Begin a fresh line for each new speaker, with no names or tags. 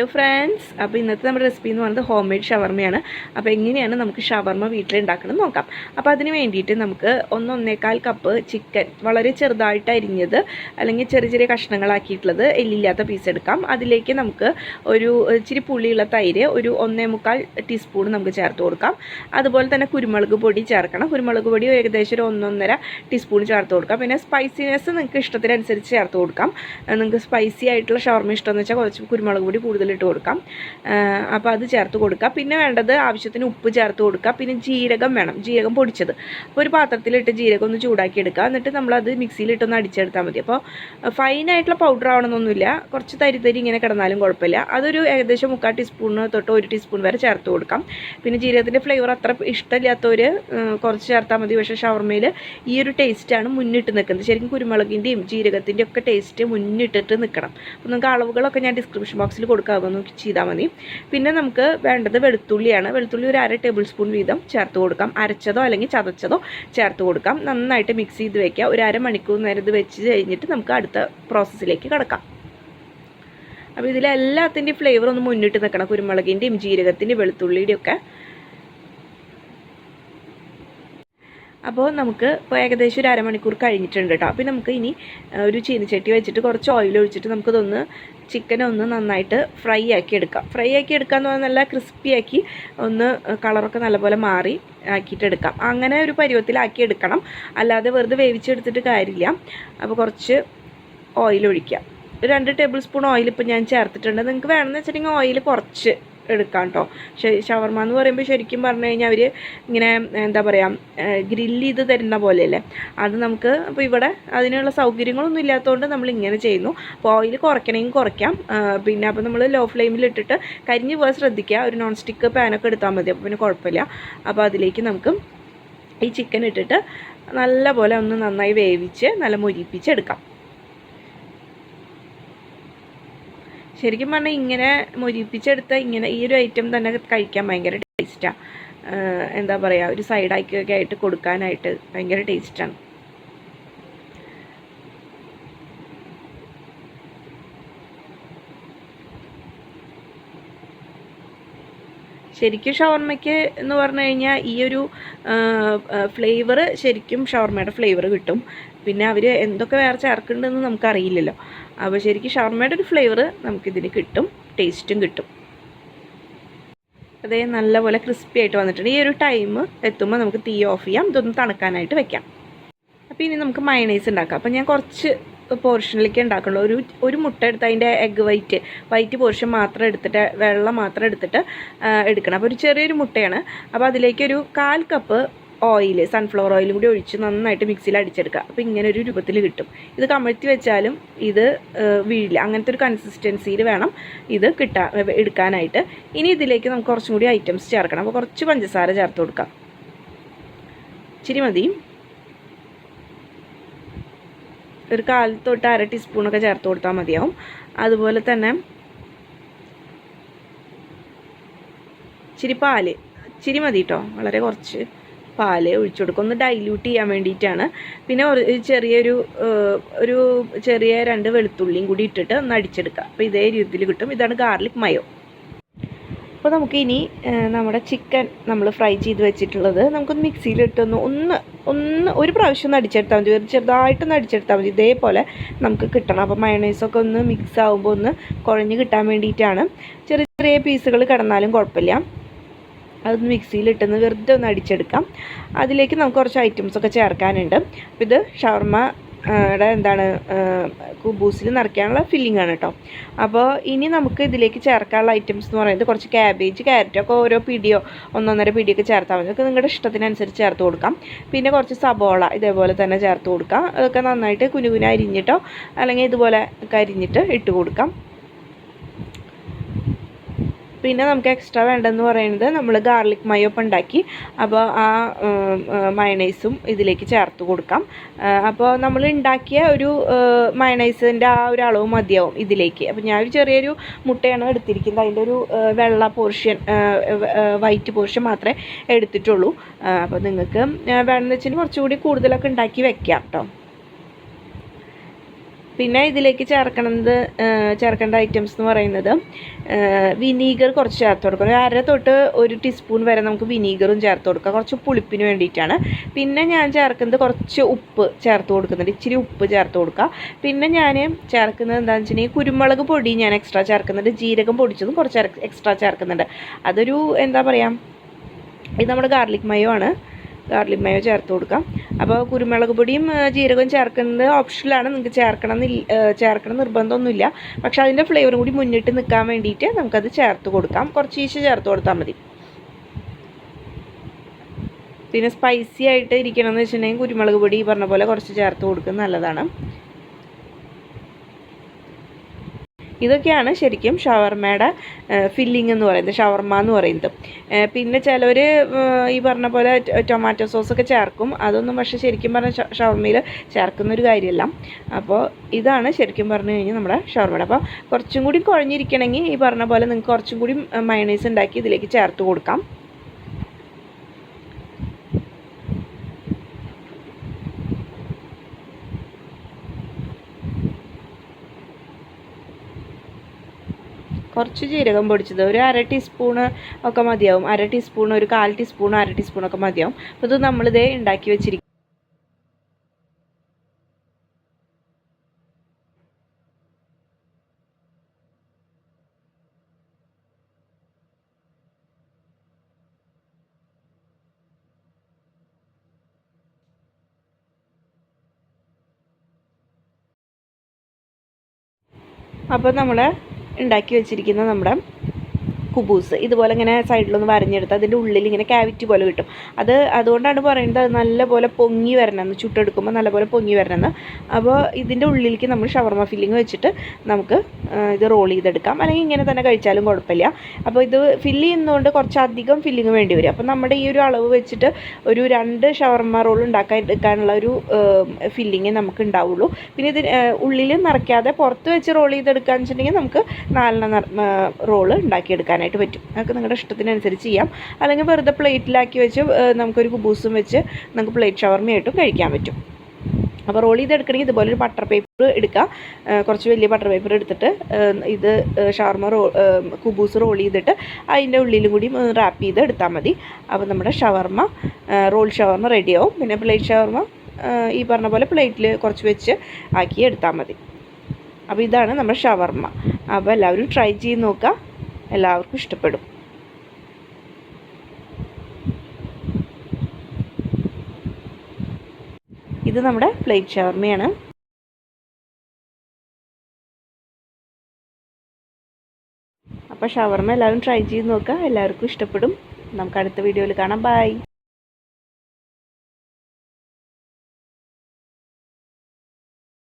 Hello friends അപ്പോൾ ഇന്നത്തെ നമ്മുടെ റെസിപ്പി എന്ന് പറയുന്നത് ഹോം മെയ്ഡ് ഷവർമയാണ് അപ്പോൾ എങ്ങനെയാണ് നമുക്ക് ഷവർമ എന്ന് നോക്കാം. അപ്പോൾ അതിന് വേണ്ടിയിട്ട് നമുക്ക് ഒന്ന് ഒന്നേകാൽ കപ്പ് ചിക്കൻ വളരെ ചെറുതായിട്ട് അരിഞ്ഞത് അല്ലെങ്കിൽ ചെറിയ ചെറിയ കഷ്ണങ്ങളാക്കിയിട്ടുള്ളത് എല്ലില്ലാത്ത പീസ് എടുക്കാം. അതിലേക്ക് നമുക്ക് ഒരു ഇച്ചിരി പുളിയുള്ള തൈര് ഒരു ഒന്നേ മുക്കാൽ ടീസ്പൂൺ നമുക്ക് ചേർത്ത് കൊടുക്കാം. അതുപോലെ തന്നെ കുരുമുളക് പൊടി ചേർക്കണം. കുരുമുളക് പൊടി ഏകദേശം ഒരു ഒന്നൊന്നര ടീസ്പൂൺ ചേർത്ത് കൊടുക്കാം. പിന്നെ സ്പൈസിനെസ് നിങ്ങൾക്ക് ഇഷ്ടത്തിനനുസരിച്ച് ചേർത്ത് കൊടുക്കാം. നിങ്ങൾക്ക് സ്പൈസി ആയിട്ടുള്ള ഷവർമ ഇഷ്ടമെന്ന് വെച്ചാൽ കുറച്ച് കുരുമുളക് പൊടി കൂടുതൽ ഇട്ട് കൊടുക്കാം. അപ്പോൾ അത് ചേർത്ത് കൊടുക്കുക. പിന്നെ വേണ്ടത് ആവശ്യത്തിന് ഉപ്പ് ചേർത്ത് കൊടുക്കുക. പിന്നെ ജീരകം വേണം. ജീരകം പൊടിച്ചത്. അപ്പോൾ ഒരു പാത്രത്തിലിട്ട് ജീരകം ഒന്ന് ചൂടാക്കി എടുക്കുക. എന്നിട്ട് നമ്മളത് മിക്സിയിലിട്ടൊന്ന് അടിച്ചെടുത്താൽ മതി. അപ്പോൾ ഫൈനായിട്ടുള്ള പൗഡർ ആവണമെന്നൊന്നുമില്ല. കുറച്ച് തരി തരി ഇങ്ങനെ കിടന്നാലും കുഴപ്പമില്ല. അതൊരു ഏകദേശം മുക്കാൽ ടീസ്പൂണ് തൊട്ട് ഒരു ടീസ്പൂൺ വരെ ചേർത്ത് കൊടുക്കാം. പിന്നെ ജീരകത്തിന്റെ ഫ്ലേവർ അത്ര ഇഷ്ടമില്ലാത്തവർ കുറച്ച് ചേർത്താൽ മതി. പക്ഷേ ഷവർമയിൽ ഈ ഒരു ടേസ്റ്റാണ് മുന്നിട്ട് നിൽക്കുന്നത്. ശരിക്കും കുരുമുളകിന്റെയും ജീരകത്തിന്റെയും ഒക്കെ ടേസ്റ്റ് മുന്നിട്ടിട്ട് നിൽക്കണം. അപ്പോൾ നിങ്ങൾക്ക് അളവുകളൊക്കെ ഞാൻ ഡിസ്ക്രിപ്ഷൻ ബോക്സിൽ കൊടുക്കാം നോക്കി ചെയ്താൽ മതി. പിന്നെ നമുക്ക് വേണ്ടത് വെളുത്തുള്ളിയാണ്. വെളുത്തുള്ളി ഒരു അര ടേബിൾ സ്പൂൺ വീതം ചേർത്ത് കൊടുക്കാം. അരച്ചതോ അല്ലെങ്കിൽ ചതച്ചതോ ചേർത്ത് കൊടുക്കാം. നന്നായിട്ട് മിക്സ് ചെയ്ത് വെക്കുക. ഒരു അരമണിക്കൂർ നേരം ഇത് വെച്ച് കഴിഞ്ഞിട്ട് നമുക്ക് അടുത്ത പ്രോസസ്സിലേക്ക് കിടക്കാം. അപ്പോൾ ഇതിലെല്ലാത്തിന്റെയും ഫ്ലേവർ ഒന്ന് മുന്നിട്ട് നിൽക്കണം. കുരുമുളകിന്റെയും ജീരകത്തിന്റെയും വെളുത്തുള്ളിയുടെയും ഒക്കെ. അപ്പോൾ നമുക്ക് ഇപ്പോൾ ഏകദേശം ഒരു അരമണിക്കൂർ കഴിഞ്ഞിട്ടുണ്ട് കേട്ടോ അപ്പോൾ നമുക്ക് ഇനി ഒരു ചീനിച്ചട്ടി വെച്ചിട്ട് കുറച്ച് ഓയിൽ ഒഴിച്ചിട്ട് നമുക്കിതൊന്ന് ചിക്കൻ ഒന്ന് നന്നായിട്ട് ഫ്രൈ ആക്കി എടുക്കാം. ഫ്രൈ ആക്കി എടുക്കാന്ന് പറഞ്ഞാൽ നല്ല ക്രിസ്പി ആക്കി ഒന്ന് കളറൊക്കെ നല്ലപോലെ മാറി ആക്കിയിട്ട് എടുക്കാം. അങ്ങനെ ഒരു പരുവത്തിലാക്കി എടുക്കണം. അല്ലാതെ വെറുതെ വേവിച്ചെടുത്തിട്ട് കാര്യമില്ല. അപ്പോൾ കുറച്ച് ഓയിൽ ഒഴിക്കാം. രണ്ട് ടേബിൾ സ്പൂൺ ഓയിൽ ഇപ്പോൾ ഞാൻ ചേർത്തിട്ടുണ്ട്. നിങ്ങൾക്ക് വേണമെന്ന് വെച്ചിട്ടുണ്ടെങ്കിൽ ഓയിൽ കുറച്ച് എടുക്കാം കേട്ടോ ഷവർമ എന്ന് പറയുമ്പോൾ ശരിക്കും പറഞ്ഞു കഴിഞ്ഞാൽ അവർ ഇങ്ങനെ എന്താ പറയുക ഗ്രില്ല് ചെയ്ത് തരുന്ന പോലെയല്ലേ. അത് നമുക്ക് അപ്പോൾ ഇവിടെ അതിനുള്ള സൗകര്യങ്ങളൊന്നും ഇല്ലാത്തതുകൊണ്ട് നമ്മൾ ഇങ്ങനെ ചെയ്യുന്നു. അപ്പോൾ ഓയിൽ കുറയ്ക്കണമെങ്കിൽ കുറയ്ക്കാം. പിന്നെ അപ്പോൾ നമ്മൾ ലോ ഫ്ലെയിമിൽ ഇട്ടിട്ട് കരിഞ്ഞ് പോകാൻ ശ്രദ്ധിക്കുക. ഒരു നോൺ സ്റ്റിക്ക് പാനൊക്കെ എടുത്താൽ മതി. അപ്പോൾ പിന്നെ കുഴപ്പമില്ല. അപ്പോൾ അതിലേക്ക് നമുക്ക് ഈ ചിക്കൻ ഇട്ടിട്ട് നല്ല പോലെ ഒന്ന് നന്നായി വേവിച്ച് നല്ല മൊരിപ്പിച്ചെടുക്കാം ശരിക്കും പറഞ്ഞാൽ ഇങ്ങനെ മൊരിപ്പിച്ചെടുത്ത ഇങ്ങനെ ഈ ഒരു ഐറ്റം തന്നെ കഴിക്കാൻ ഭയങ്കര ടേസ്റ്റാണ് എന്താ പറയുക ഒരു സൈഡാക്കിയൊക്കെ ആയിട്ട് കൊടുക്കാനായിട്ട് ഭയങ്കര ടേസ്റ്റാണ് ശരിക്കും ഷവർമ്മയ്ക്ക് എന്ന് പറഞ്ഞു കഴിഞ്ഞാൽ ഈ ഒരു ഫ്ലേവർ ശരിക്കും ഷവർമ്മയുടെ ഫ്ലേവർ കിട്ടും. പിന്നെ അവർ എന്തൊക്കെ വേറെ ചേർക്കുന്നുണ്ടെന്ന് നമുക്കറിയില്ലല്ലോ. അപ്പോൾ ശരിക്കും ഷവർമ്മയുടെ ഒരു ഫ്ലേവർ നമുക്കിതിന് കിട്ടും ടേസ്റ്റും കിട്ടും. അതേ നല്ലപോലെ ക്രിസ്പി ആയിട്ട് വന്നിട്ടുണ്ട്. ഈ ഒരു ടൈം എത്തുമ്പോൾ നമുക്ക് തീ ഓഫ് ചെയ്യാം. ഇതൊന്ന് തണുക്കാനായിട്ട് വെക്കാം. അപ്പോൾ ഇനി നമുക്ക് മയണൈസ് ഉണ്ടാക്കാം. അപ്പോൾ ഞാൻ കുറച്ച് പോർഷനിലേക്ക് ഉണ്ടാക്കുള്ളൂ ഒരു ഒരു മുട്ട എടുത്ത് അതിന്റെ എഗ് വൈറ്റ് വൈറ്റ് പോർഷൻ മാത്രം എടുത്തിട്ട് വെള്ളം മാത്രം എടുത്തിട്ട് എടുക്കണം. അപ്പോൾ ഒരു ചെറിയൊരു മുട്ടയാണ്. അപ്പോൾ അതിലേക്കൊരു കാൽ കപ്പ് ഓയിൽ സൺഫ്ലവർ ഓയിലും കൂടി ഒഴിച്ച് നന്നായിട്ട് മിക്സിയിൽ അടിച്ചെടുക്കുക. അപ്പോൾ ഇങ്ങനെ ഒരു രൂപത്തിൽ കിട്ടും. ഇത് കമഴ്ത്തി വെച്ചാലും ഇത് വീഴില്ല. അങ്ങനത്തെ ഒരു കൺസിസ്റ്റൻസിയിൽ വേണം ഇത് കിട്ടാൻ എടുക്കാനായിട്ട്. ഇനി ഇതിലേക്ക് നമുക്ക് കുറച്ചും കൂടി ഐറ്റംസ് ചേർക്കണം. അപ്പോൾ കുറച്ച് പഞ്ചസാര ചേർത്ത് കൊടുക്കാം. ഇച്ചിരി മതി. ഒരു കാൽ തൊട്ട് അര ടീസ്പൂണൊക്കെ ചേർത്ത് കൊടുത്താൽ മതിയാവും. അതുപോലെ തന്നെ ഇച്ചിരി പാൽ ഇച്ചിരി മതി കേട്ടോ വളരെ കുറച്ച് പാൽ ഒഴിച്ചു കൊടുക്കും. ഒന്ന് ഡൈല്യൂട്ട് ചെയ്യാൻ വേണ്ടിയിട്ടാണ്. പിന്നെ ഒരു ചെറിയൊരു ഒരു ചെറിയ രണ്ട് വെളുത്തുള്ളിയും കൂടി ഇട്ടിട്ട് ഒന്ന് അടിച്ചെടുക്കുക അപ്പോൾ ഇതേ രീതിയിൽ കിട്ടും. ഇതാണ് ഗാർലിക് മയോ. അപ്പോൾ നമുക്ക് ഇനി നമ്മുടെ ചിക്കൻ നമ്മൾ ഫ്രൈ ചെയ്ത് വെച്ചിട്ടുള്ളത് നമുക്കൊന്ന് മിക്സിയിലിട്ടൊന്ന് ഒന്ന് ഒന്ന് ഒരു പ്രാവശ്യം ഒന്ന് അടിച്ചെടുത്താൽ മതി. ഒരു ചെറുതായിട്ടൊന്ന് അടിച്ചെടുത്താൽ മതി. ഇതേപോലെ നമുക്ക് കിട്ടണം. അപ്പോൾ മയണൈസൊക്കെ ഒന്ന് മിക്സ് ആകുമ്പോൾ ഒന്ന് കുഴഞ്ഞ് കിട്ടാൻ വേണ്ടിയിട്ടാണ്. ചെറിയ ചെറിയ പീസുകൾ കിടന്നാലും കുഴപ്പമില്ല. അതൊന്ന് മിക്സിയിലിട്ടൊന്ന് വെറുതെ ഒന്ന് അടിച്ചെടുക്കാം. അതിലേക്ക് നമുക്ക് കുറച്ച് ഐറ്റംസൊക്കെ ചേർക്കാനുണ്ട്. അപ്പോൾ ഇത് ഷവർമ യുടെ എന്താണ് കുബൂസിൽ നിറയ്ക്കാനുള്ള ഫില്ലിംഗ് ആണ് കേട്ടോ അപ്പോൾ ഇനി നമുക്ക് ഇതിലേക്ക് ചേർക്കാനുള്ള ഐറ്റംസ് എന്ന് പറയുന്നത് കുറച്ച് ക്യാബേജ് ക്യാരറ്റൊക്കെ ഓരോ പിടിയോ ഒന്നൊന്നര പിടിയൊക്കെ ചേർത്താൽ മതി. അതൊക്കെ നിങ്ങളുടെ ഇഷ്ടത്തിനനുസരിച്ച് ചേർത്ത് കൊടുക്കാം. പിന്നെ കുറച്ച് സബോള ഇതേപോലെ തന്നെ ചേർത്ത് കൊടുക്കാം. അതൊക്കെ നന്നായിട്ട് കുനുകുന അരിഞ്ഞിട്ടോ അല്ലെങ്കിൽ ഇതുപോലെ അരിഞ്ഞിട്ട് ഇട്ട് കൊടുക്കാം. പിന്നെ നമുക്ക് എക്സ്ട്രാ വേണ്ടതെന്ന് പറയുന്നത് നമ്മൾ ഗാർലിക് മയോപ്പ് ഉണ്ടാക്കി. അപ്പോൾ ആ മയണൈസും ഇതിലേക്ക് ചേർത്ത് കൊടുക്കാം. അപ്പോൾ നമ്മൾ ഉണ്ടാക്കിയ ഒരു മയണൈസിന്റെ ആ ഒരു അളവ് മതിയാവും ഇതിലേക്ക്. അപ്പോൾ ഞാനൊരു ചെറിയൊരു മുട്ടയാണ് എടുത്തിരിക്കുന്നത്. അതിന്റെ ഒരു വെള്ള പോർഷൻ വൈറ്റ് പോർഷൻ മാത്രമേ എടുത്തിട്ടുള്ളൂ. അപ്പോൾ നിങ്ങൾക്ക് വേണമെന്ന് വെച്ചാൽ കുറച്ചുകൂടി കൂടുതലൊക്കെ ഉണ്ടാക്കി വെക്കാം കേട്ടോ പിന്നെ ഇതിലേക്ക് ചേർക്കണത് ചേർക്കേണ്ട ഐറ്റംസ് എന്ന് പറയുന്നത് വിനീഗർ കുറച്ച് ചേർത്ത് കൊടുക്കുക അര തൊട്ട് ഒരു ടീസ്പൂൺ വരെ നമുക്ക് വിനീഗറും ചേർത്ത് കൊടുക്കുക കുറച്ച് പുളിപ്പിന് വേണ്ടിയിട്ടാണ്. പിന്നെ ഞാൻ ചേർക്കുന്നത് കുറച്ച് ഉപ്പ് ചേർത്ത് കൊടുക്കുന്നുണ്ട്. ഇച്ചിരി ഉപ്പ് ചേർത്ത് കൊടുക്കുക പിന്നെ ഞാൻ ചേർക്കുന്നത് എന്താണെന്ന് വെച്ചിട്ടുണ്ടെങ്കിൽ കുരുമുളക് പൊടി ഞാൻ എക്സ്ട്രാ ചേർക്കുന്നുണ്ട്. ജീരകം പൊടിച്ചതും കുറച്ച് എക്സ്ട്രാ ചേർക്കുന്നുണ്ട്. അതൊരു എന്താ പറയുക ഇത് നമ്മുടെ ഗാർലിക് മയോ ആണ്. ഗാർലിക് മയോ ചേർത്ത് കൊടുക്കാം. അപ്പോൾ കുരുമുളക് പൊടിയും ജീരകവും ചേർക്കുന്നത് ഓപ്ഷനിലാണ് നിങ്ങൾക്ക് ചേർക്കണം ചേർക്കണം നിർബന്ധമൊന്നുമില്ല. പക്ഷേ അതിന്റെ ഫ്ലേവറും കൂടി മുന്നിട്ട് നിൽക്കാൻ വേണ്ടിയിട്ട് നമുക്കത് ചേർത്ത് കൊടുക്കാം. കുറച്ച് ഈശ ചേർത്ത് കൊടുത്താൽ മതി. പിന്നെ സ്പൈസി ആയിട്ട് ഇരിക്കണം എന്ന് വെച്ചിട്ടുണ്ടെങ്കിൽ കുരുമുളക് പൊടി പറഞ്ഞ പോലെ കുറച്ച് ചേർത്ത് കൊടുക്കുന്നത് നല്ലതാണ്. ഇതൊക്കെയാണ് ശരിക്കും ഷവർമയുടെ ഫില്ലിംഗ് എന്ന് പറയുന്നത് ഷവർമ എന്ന് പറയുന്നത്. പിന്നെ ചിലർ ഈ പറഞ്ഞ പോലെ ടൊമാറ്റോ സോസൊക്കെ ചേർക്കും. അതൊന്നും പക്ഷേ ശരിക്കും പറഞ്ഞ ഷവർമയിൽ ചേർക്കുന്ന ഒരു കാര്യമല്ല അപ്പോൾ ഇതാണ് ശരിക്കും പറഞ്ഞു കഴിഞ്ഞാൽ നമ്മുടെ ഷവർമയുടെ. അപ്പോൾ കുറച്ചും കൂടി കുഴഞ്ഞിരിക്കണമെങ്കിൽ ഈ പറഞ്ഞ പോലെ നിങ്ങൾക്ക് കുറച്ചും കൂടി മയണൈസ് ഉണ്ടാക്കി ഇതിലേക്ക് ചേർത്ത് കൊടുക്കാം. കുറച്ച് ജീരകം പൊടിച്ചത്. ഒരു അര ടീസ്പൂൺ ഒക്കെ മതിയാവും. അര ടീസ്പൂൺ ഒരു കാൽ ടീസ്പൂൺ അര ടീസ്പൂൺ ഒക്കെ മതിയാവും. അപ്പോൾ ഇത് നമ്മളിതേ ഉണ്ടാക്കി വെച്ചിരിക്കും അപ്പോൾ നമ്മൾ ഉണ്ടാക്കി വെച്ചിരിക്കുന്ന നമ്മുടെ കുബൂസ് ഇതുപോലെ ഇങ്ങനെ സൈഡിലൊന്ന് വരഞ്ഞെടുത്ത് അതിന്റെ ഉള്ളിൽ ഇങ്ങനെ ക്യാവിറ്റി പോലെ കിട്ടും. അത് അതുകൊണ്ടാണ് പറയുന്നത് അത് നല്ലപോലെ പൊങ്ങി വരണമെന്ന് ചുട്ടെടുക്കുമ്പോൾ നല്ലപോലെ പൊങ്ങി വരണമെന്ന്. അപ്പോൾ ഇതിന്റെ ഉള്ളിലേക്ക് നമ്മൾ ഷവർമ ഫില്ലിങ് വെച്ചിട്ട് നമുക്ക് ഇത് റോൾ ചെയ്തെടുക്കാം. അല്ലെങ്കിൽ ഇങ്ങനെ തന്നെ കഴിച്ചാലും കുഴപ്പമില്ല. അപ്പോൾ ഇത് ഫില്ല് ചെയ്യുന്നതുകൊണ്ട് കുറച്ചധികം ഫില്ലിങ് വേണ്ടി വരും. അപ്പോൾ നമ്മുടെ ഈ ഒരു അളവ് വെച്ചിട്ട് ഒരു രണ്ട് ഷവർമ റോൾ ഉണ്ടാക്കാൻ എടുക്കാനുള്ള ഒരു ഫില്ലിങ് നമുക്ക് ഉണ്ടാവുള്ളൂ. പിന്നെ ഇത് ഉള്ളിൽ നിറയ്ക്കാതെ പുറത്ത് വെച്ച് റോൾ ചെയ്തെടുക്കാന്ന് വെച്ചിട്ടുണ്ടെങ്കിൽ നമുക്ക് നാലെണ്ണം റോൾ ഉണ്ടാക്കിയെടുക്കാനായിട്ട് പറ്റും. നമുക്ക് നിങ്ങളുടെ ഇഷ്ടത്തിനനുസരിച്ച് ചെയ്യാം. അല്ലെങ്കിൽ വെറുതെ പ്ലേറ്റിലാക്കി വെച്ച് നമുക്കൊരു കുബൂസും വെച്ച് നമുക്ക് പ്ലേറ്റ് ഷവർമയായിട്ടും കഴിക്കാൻ പറ്റും. അപ്പോൾ റോൾ ചെയ്തെടുക്കണമെങ്കിൽ ഇതുപോലെ ഒരു ബട്ടർ പേപ്പർ എടുക്കുക കുറച്ച് വലിയ ബട്ടർ പേപ്പർ എടുത്തിട്ട് ഇത് ഷവർമ റോ കുബൂസ് റോൾ ചെയ്തിട്ട് അതിന്റെ ഉള്ളിലും കൂടി റാപ്പ് ചെയ്ത് എടുത്താൽ മതി. അപ്പോൾ നമ്മുടെ ഷവർമ റോൾ ഷവർമ റെഡിയാവും പിന്നെ പ്ലേറ്റ് ഷവർമ ഈ പറഞ്ഞ പോലെ പ്ലേറ്റിൽ കുറച്ച് വെച്ച് ആക്കി എടുത്താൽ മതി. അപ്പോൾ ഇതാണ് നമ്മുടെ ഷവർമ. അപ്പോൾ എല്ലാവരും ട്രൈ ചെയ്ത് നോക്കുക. എല്ലാവർക്കും ഇഷ്ടപ്പെടും. ഇത് നമ്മുടെ പ്ലേറ്റ് ഷവർമയാണ്. അപ്പോൾ ഷവർമ എല്ലാവരും ട്രൈ ചെയ്ത് നോക്കുക. എല്ലാവർക്കും ഇഷ്ടപ്പെടും. നമുക്ക് അടുത്ത വീഡിയോയിൽ കാണാം. ബൈ.